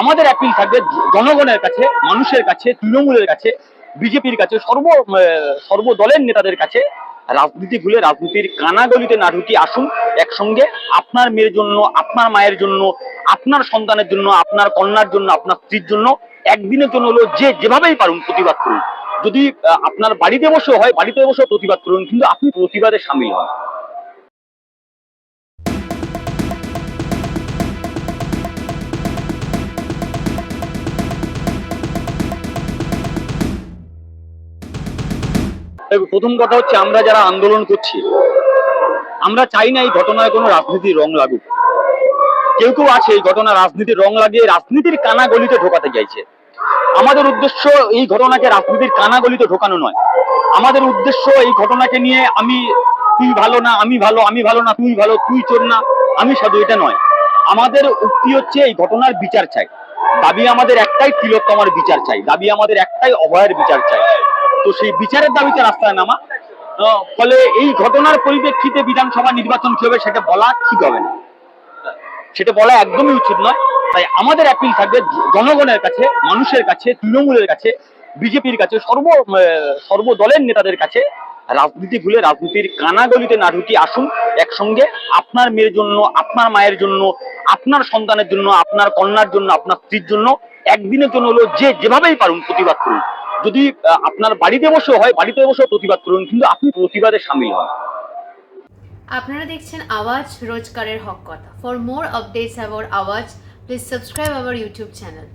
আমাদের অ্যাপিল থাকবে জনগণের কাছে, মানুষের কাছে, তৃণমূলের কাছে, বিজেপির কাছে, সর্ব সর্বদলের নেতাদের কাছে রাজনীতি ভুলে রাজনীতির কানাগলিতে না ঢুকি আসুন একসঙ্গে। আপনার মেয়ের জন্য, আপনার মায়ের জন্য, আপনার সন্তানের জন্য, আপনার কন্যার জন্য, আপনার স্ত্রীর জন্য একদিনের জন্য হলো যে যেভাবেই পারুন প্রতিবাদ করুন। যদি আপনার বাড়িতে বসেও হয়, বাড়িতে বসেও প্রতিবাদ করুন, কিন্তু আপনি প্রতিবাদে সামিল হন। প্রথম কথা হচ্ছে আমরা যারা আন্দোলন করছি, আমরা চাই না এই ঘটনায় কোনো রাজনীতির রং লাগুক। কেউ কেউ আছে এই ঘটনা রাজনীতির রং লাগিয়ে রাজনীতির কানাগলিতে ঢোকাতে চাইছে। আমাদের উদ্দেশ্য এই ঘটনাকে রাজনীতির কানাগলিতে ঢোকানো নয়। আমাদের উদ্দেশ্য এই ঘটনাকে নিয়ে আমি তুই ভালো না, আমি ভালো আমি ভালো না, তুই ভালো, তুই চোর না, আমি সাধু এটা নয়। আমাদের উক্তি হচ্ছে এই ঘটনার বিচার চাই। দাবি আমাদের একটাই তিলোত্তমার বিচার চাই। দাবি আমাদের একটাই অভয়ের বিচার চাই। তো সেই বিচারের দাবিতে রাস্তায় নামা। ফলে এই ঘটনার পরিপ্রেক্ষিতে বিধানসভা নির্বাচন কি হবে সেটা বলা ঠিক হবে না। সেটা বলা একদমই উচিত নয়। তাই আমাদের অ্যাপিল থাকবে জনগণের কাছে, মানুষের কাছে, তৃণমূলের কাছে, বিজেপির কাছে, সর্ব সর্বদলের নেতাদের কাছে রাজনীতি ভুলে রাজনীতির কানাগলিতে না ঢুকি আসুন একসঙ্গে। আপনার মেয়ের জন্য, আপনার মায়ের জন্য, আপনার সন্তানের জন্য, আপনার কন্যার জন্য, আপনার স্ত্রীর জন্য, একদিনের জন্য হলো যে যেভাবেই পারুন প্রতিবাদ করুন। যদি আপনার বাড়িতে বসেও হয় বাড়িতে বসেও প্রতিবাদ করুন, কিন্তু আপনি প্রতিবাদে সামিল হন। আপনারা দেখছেন আওয়াজ রোজকারের হক কথা। For more updates about Awaaz please subscribe our YouTube channel